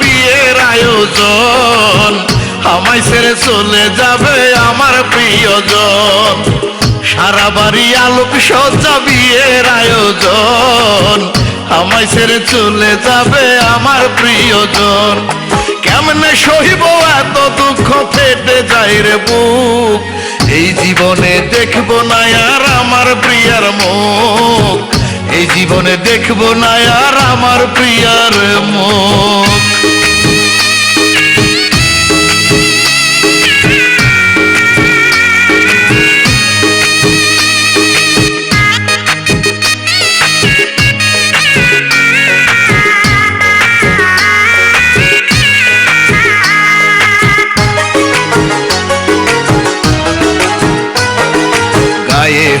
বিয়ের আয়োজন। আমায় ছেড়ে চলে যাবে আমার প্রিয়জন। সারা বাড়ি আলোক সজ্জা বিয়ের আয়োজন। আমায় ছেড়ে চলে যাবে আমার প্রিয়জন। কেমনে সহিব এত দুঃখ ফেটে যায় রে বুক। এই জীবনে দেখব না আর আমার প্রিয়ার মুখ। এই জীবনে দেখব না আর আমার প্রিয়ার মুখ।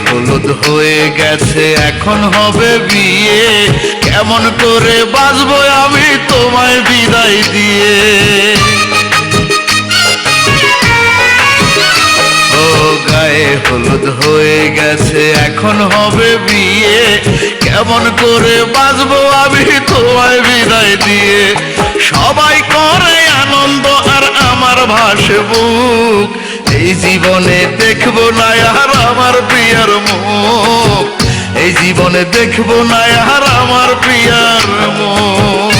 হলুদ হয়ে গেছে, এখন হবে বিয়ে। কেমন করে বাঁচবো আমি তোমায় বিদায় দিয়ে? ও গায়ে হলুদ হয়ে গেছে, এখন হবে বিয়ে। কেমন করে বাঁচবো আমি তোমায় বিদায় দিয়ে? সবাই করে আনন্দ আর আমার ভাসে বুক এই জীবনে দেখব না আর আমার প্রিয়ার মুখ। এই জীবনে দেখব না আর আমার প্রিয়ার মুখ।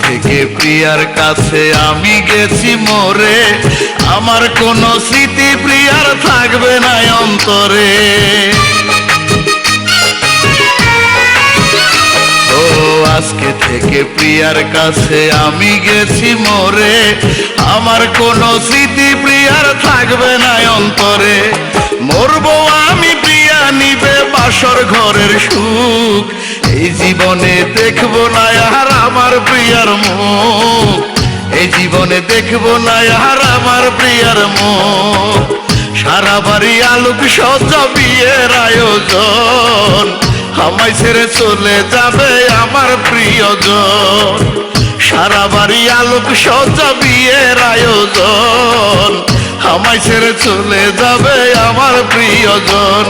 থেকে প্রিয়ার কাছে আমি গেছি মোরে। আমার স্মৃতি প্রিয়ার থাকবে না অন্তরে। ও, আজকে থেকে প্রিয়ার কাছে আমি গেছি মোরে। আমার কোনো স্মৃতি প্রিয়ার থাকবে না অন্তরে। মরবো বাসর ঘরের সুখ। এই জীবনে দেখব না আর আমার প্রিয়ার মুখ। এই জীবনে দেখব না আর আমার প্রিয়ার মুখ। সারা বাড়ি আলোক সজ্জা বিয়ের আয়োজন। আমায় ছেড়ে চলে যাবে আমার প্রিয়জন। সারা বাড়ি আলোক সজ্জা বিয়ের আয়োজন। আমায় ছেড়ে চলে যাবে আমার প্রিয়জন।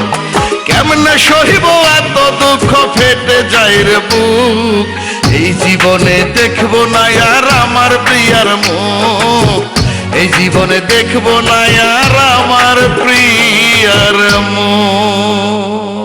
কেমনে সহিব এত দুঃখ ফেটে যাই রে বুক? এই জীবনে দেখব না আর আমার প্রিয়ার মুখ। এই জীবনে দেখব না আর আমার প্রিয়ার মুখ।